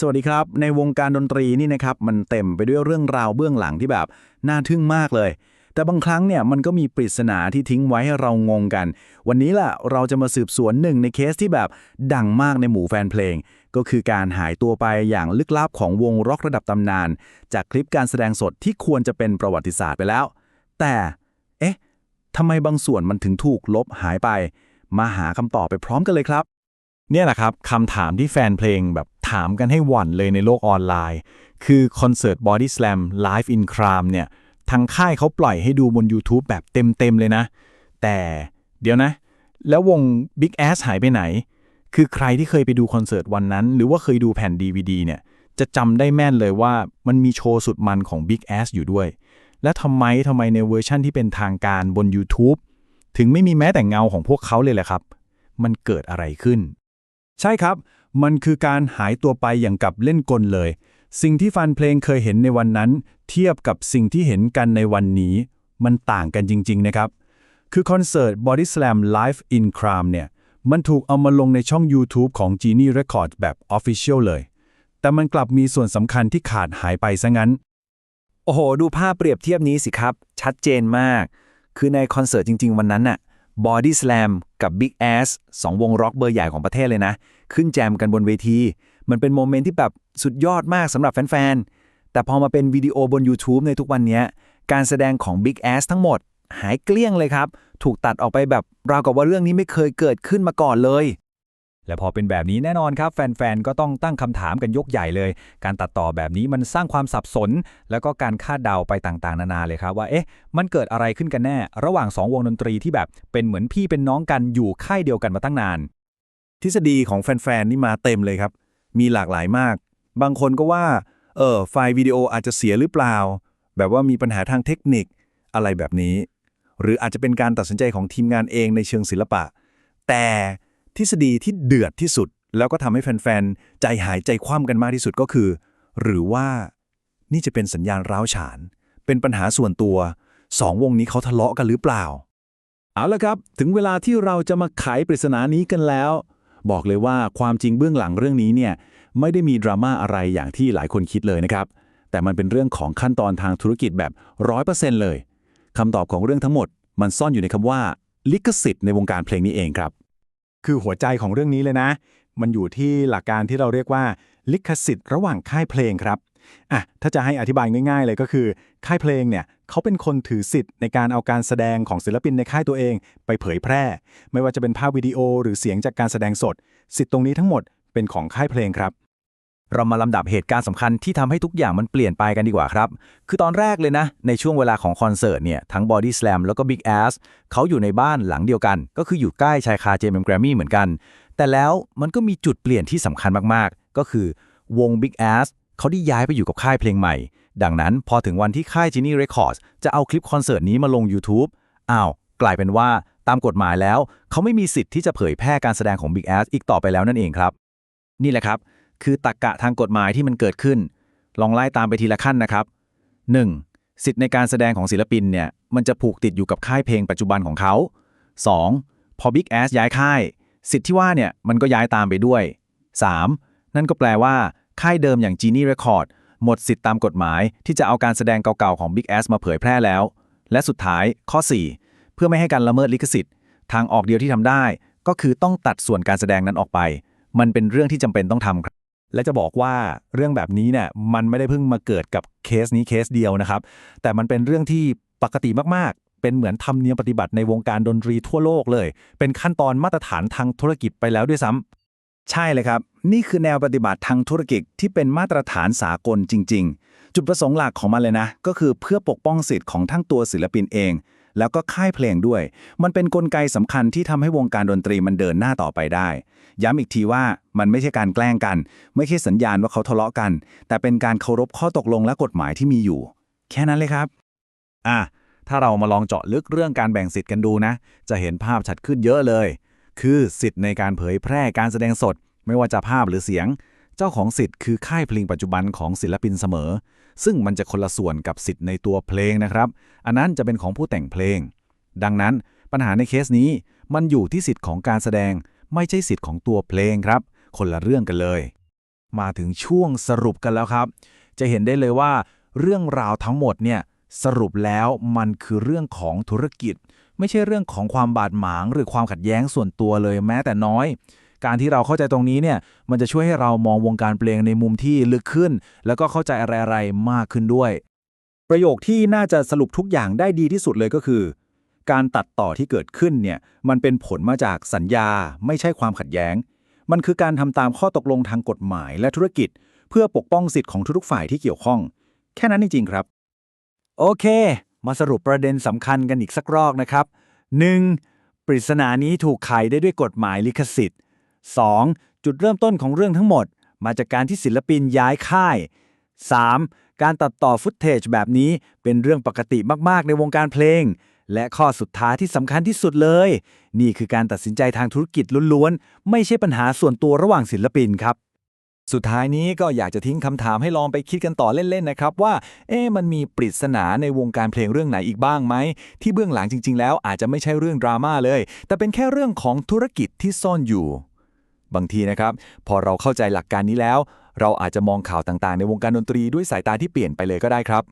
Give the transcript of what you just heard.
สวัสดีครับ ในวงการดนตรีนี่นะครับมันเต็มไปด้วยเรื่องราวเบื้องหลังที่แบบน่าทึ่งมากเลย แต่บางครั้งเนี่ยมันก็มีปริศนาที่ทิ้งไว้ให้เรางงกัน วันนี้ล่ะเราจะมาสืบสวนหนึ่งในเคสที่แบบดังมากในหมู่แฟนเพลง ก็คือการหายตัวไปอย่างลึกลับของวงร็อกระดับตำนาน จากคลิปการแสดงสดที่ควรจะเป็นประวัติศาสตร์ไปแล้ว แต่เอ๊ะทำไมบางส่วนมันถึงถูกลบหายไป มาหาคำตอบไปพร้อมกันเลยครับ เนี่ยแหละครับคำถามที่แฟนเพลงแบบ ถามกันให้หวั่นเลยในโลกออนไลน์ คือคอนเสิร์ต Body Slam Live in Crime เนี่ย ทางค่ายเขาปล่อยให้ดูบน YouTube แบบเต็ม ๆ เลยนะ แต่เดี๋ยวนะ แล้ววง Big Ass หายไปไหน คือใครที่เคยไปดูคอนเสิร์ตวันนั้น หรือว่าเคยดูแผ่น DVD เนี่ย จะจำได้แม่นเลยว่ามันมีโชว์สุดมันของ Big Ass อยู่ด้วย และทำไมทำไมในเวอร์ชั่นที่เป็นทางการบน YouTube ถึงไม่มีแม้แต่เงาของพวกเขาเลยแหละครับ มันเกิดอะไรขึ้น ใช่ครับ มันคือการหายตัวไปอย่างกับเล่นกลเลย สิ่งที่แฟนเพลงเคยเห็นในวันนั้น เทียบกับสิ่งที่เห็นกันในวันนี้ มันต่างกันจริง ๆ นะครับ คือคอนเสิร์ต Body Slam Live in Crime เนี่ย มันถูกเอามาลงในช่อง YouTube ของ Genie Records แบบ Official เลย แต่มันกลับมีส่วนสำคัญที่ขาดหายไปซะงั้น โอ้โห ดูภาพเปรียบเทียบนี้สิครับ ชัดเจนมาก คือในคอนเสิร์ตจริง ๆ วันนั้นน่ะ Body Slam กับ Big Ass สองวงร็อกเบอร์ใหญ่ของประเทศเลยนะ ขึ้นแจมกันบนเวที มันเป็นโมเมนต์ที่แบบสุดยอดมากสำหรับแฟน ๆ แต่พอมาเป็นวิดีโอบน YouTube ในทุกวันนี้ การแสดงของ Big Ass ทั้งหมด หายเกลี้ยงเลยครับ ถูกตัดออกไปแบบราวกับว่าเรื่องนี้ไม่เคยเกิดขึ้นมาก่อนเลย และพอเป็นแบบนี้แน่นอนครับ แฟนๆ ก็ต้องตั้งคำถามกันยกใหญ่เลย การตัดต่อแบบนี้มันสร้างความสับสน แล้วก็การคาดเดาไปต่างๆ นานาเลยครับว่า เอ๊ะ มันเกิดอะไรขึ้นกันแน่ ระหว่าง 2 วงดนตรีที่แบบเป็นเหมือนพี่เป็นน้องกันอยู่ค่ายเดียวกันมาตั้งนาน ทฤษฎีของแฟนๆ นี่มาเต็มเลยครับ มีหลากหลายมาก บางคนก็ว่า เออ ไฟล์วิดีโออาจจะเสียหรือเปล่า แบบว่ามีปัญหาทางเทคนิค อะไรแบบนี้ หรืออาจจะเป็นการตัดสินใจของทีมงานเองในเชิงศิลปะ แต่ ทฤษฎีที่เดือดที่สุด แล้วก็ทำให้แฟนๆ ใจหายใจคว่ำกันมากที่สุดก็คือ หรือว่านี่จะเป็นสัญญาณร้าวฉาน เป็นปัญหาส่วนตัวสองวงนี้เขาทะเลาะกันหรือเปล่า เอาละครับ ถึงเวลาที่เราจะมาไขปริศนานี้กันแล้ว บอกเลยว่าความจริงเบื้องหลังเรื่องนี้เนี่ยไม่ได้มีดราม่าอะไรอย่างที่หลายคนคิดเลยนะครับ แต่มันเป็นเรื่องของขั้นตอนทางธุรกิจแบบร้อยเปอร์เซ็นต์เลยคำตอบของเรื่องทั้งหมด มันซ่อนอยู่ในคำว่า ลิขสิทธิ์ในวงการเพลงนี้เองครับ คือหัวใจของเรื่องนี้เลยนะ มันอยู่ที่หลักการที่เราเรียกว่า ลิขสิทธิ์ระหว่างค่ายเพลงครับอะถ้าจะให้อธิบายง่าย ๆ เลยก็คือ ค่ายเพลงเนี่ยเขาเป็นคนถือสิทธิ์ในการเอาการแสดงของศิลปินในค่ายตัวเอง ไปเผยแพร่ ไม่ว่าจะเป็นภาพวิดีโอหรือเสียงจากการแสดงสด สิทธิ์ตรงนี้ทั้งหมดเป็นของค่ายเพลงครับ เรามาลำดับเหตุการณ์สำคัญที่ทำให้ทุกอย่างมันเปลี่ยนไปกันดีกว่าครับ คือตอนแรกเลยนะ ในช่วงเวลาของคอนเสิร์ตเนี่ย ทั้ง Body Slam แล้วก็ Big Ass เขาอยู่ในบ้านหลังเดียวกัน ก็คืออยู่ใกล้ชายคาเจมส์แกรมมี่เหมือนกัน แต่แล้วมันก็มีจุดเปลี่ยนที่สำคัญมากๆ ก็คือวง Big Ass เขาได้ย้ายไปอยู่กับค่ายเพลงใหม่ ดังนั้นพอถึงวันที่ค่าย Genie Records จะเอาคลิปคอนเสิร์ตนี้มาลง YouTube อ้าวกลายเป็นว่าตามกฎหมายแล้ว เขาไม่มีสิทธิ์ที่จะเผยแพร่การแสดงของ Big Ass อีกต่อไปแล้วนั่นเองครับ นี่แหละครับ คือตรกกะทางกฎหมายที่มันเกิดขึ้น ลองไล่ตามไปทีละขั้นนะครับ 1. สิทธิ์ในการแสดงของศิลปินเนี่ยมันจะผูกติดอยู่กับค่ายเพลงปัจจุบันของเขา 2. พอ Big Ass ย้ายค่าย สิทธิ์ที่ว่าเนี่ยมันก็ย้ายตามไปด้วย 3. นั่นก็แปลว่า ค่ายเดิมอย่าง Genie Record หมดสิทธิ์ตามกฎหมายที่จะเอาการแสดงเก่าๆของ Big Ass มาเผยแพร่แล้ว และสุดท้ายข้อ 4 เพื่อไม่ให้การละเมิดลิขสิทธิ์ ทางออกเดียวที่ทำได้ ก็คือต้องตัดส่วนการแสดงนั้นออกไป มันเป็นเรื่องที่จำเป็นต้องทำครับ และจะบอกว่าเรื่องแบบนี้เนี่ยมันไม่ได้เพิ่งมาเกิดกับเคสนี้เคสเดียวนะครับ แต่มันเป็นเรื่องที่ปกติมากๆ เป็นเหมือนธรรมเนียมปฏิบัติในวงการดนตรีทั่วโลกเลย เป็นขั้นตอนมาตรฐานทางธุรกิจไปแล้วด้วยซ้ำใช่เลยครับ นี่คือแนวปฏิบัติทางธุรกิจที่เป็นมาตรฐานสากลจริง ๆ จุดประสงค์หลักของมันเลยนะ ก็คือเพื่อปกป้องสิทธิ์ของทั้งตัวศิลปินเอง แล้วก็ค่ายเพลงด้วย มันเป็นนกลไกสำคัญที่ทำให้วงการดนตรีมันเดินหน้าต่อไปได้ ย้ำอีกทีว่ามันไม่ใช่การแกล้งกัน ไม่ใช่สัญญาณว่าเขาทะเลาะกัน แต่เป็นการเคารพข้อตกลงและกฎหมายที่มีอยู่ แค่นั้นเลยครับ อะถ้าเรามาลองเจาะลึกเรื่องการแบ่งสิทธิ์กันดูนะ จะเห็นภาพชัดขึ้นเยอะเลย คือสิทธิ์ในการเผยแพร่การแสดงสด ไม่ว่าจะภาพหรือเสียง เจ้าของสิทธิ์คือค่ายเพลงปัจจุบันของศิลปินเสมอ ซึ่งมันจะคนละส่วนกับสิทธิ์ในตัวเพลงนะครับ อันนั้นจะเป็นของผู้แต่งเพลง ดังนั้นปัญหาในเคสนี้มันอยู่ที่สิทธิ์ของการแสดง ไม่ใช่สิทธิ์ของตัวเพลงครับ คนละเรื่องกันเลย มาถึงช่วงสรุปกันแล้วครับ จะเห็นได้เลยว่า เรื่องราวทั้งหมดเนี่ยสรุปแล้วมันคือเรื่องของธุรกิจ ไม่ใช่เรื่องของความบาดหมาง หรือความขัดแย้งส่วนตัวเลยแม้แต่น้อย การที่เราเข้าใจตรงนี้เนี่ยมันจะช่วยให้เรามองวงการเพลงในมุมที่ลึกขึ้น แล้วก็เข้าใจอะไรๆมากขึ้นด้วย ประโยคที่น่าจะสรุปทุกอย่างได้ดีที่สุดเลยก็คือ การตัดต่อที่เกิดขึ้นเนี่ยมันเป็นผลมาจากสัญญา ไม่ใช่ความขัดแย้ง มันคือการทำตามข้อตกลงทางกฎหมายและธุรกิจ เพื่อปกป้องสิทธิ์ของทุกๆฝ่ายที่เกี่ยวข้อง แค่นั้นจริงๆครับ โอเคมาสรุปประเด็นสำคัญกันอีกสักรอบนะครับ 1. ปริศนานี้ถูกไขได้ด้วยกฎหมายลิขสิทธิ์ 2. จุดเริ่มต้นของเรื่องทั้งหมด มาจากการที่ศิลปินย้ายค่าย 3. การตัดต่อฟุตเทจแบบนี้เป็นเรื่องปกติมาก ๆ ในวงการเพลง และข้อสุดท้ายที่สำคัญที่สุดเลย นี่คือการตัดสินใจทางธุรกิจล้วนๆ ไม่ใช่ปัญหาส่วนตัวระหว่างศิลปินครับสุดท้ายนี้ก็อยากจะทิ้งคำถามให้ลองไปคิดกันต่อเล่น ๆ นะครับ ว่า เอ๊มันมีปริศนาในวงการเพลงเรื่องไหนอีกบ้างไหม ที่เบื้องหลังจริง ๆ แล้วอาจจะไม่ใช่เรื่องดราม่าเลย แต่เป็นแค่เรื่องของธุรกิจที่ซ่อนอยู่ บางทีนะครับ พอเราเข้าใจหลักการนี้แล้ว เราอาจจะมองข่าวต่างๆ ในวงการดนตรีด้วยสายตาที่เปลี่ยนไปเลยก็ได้ครับ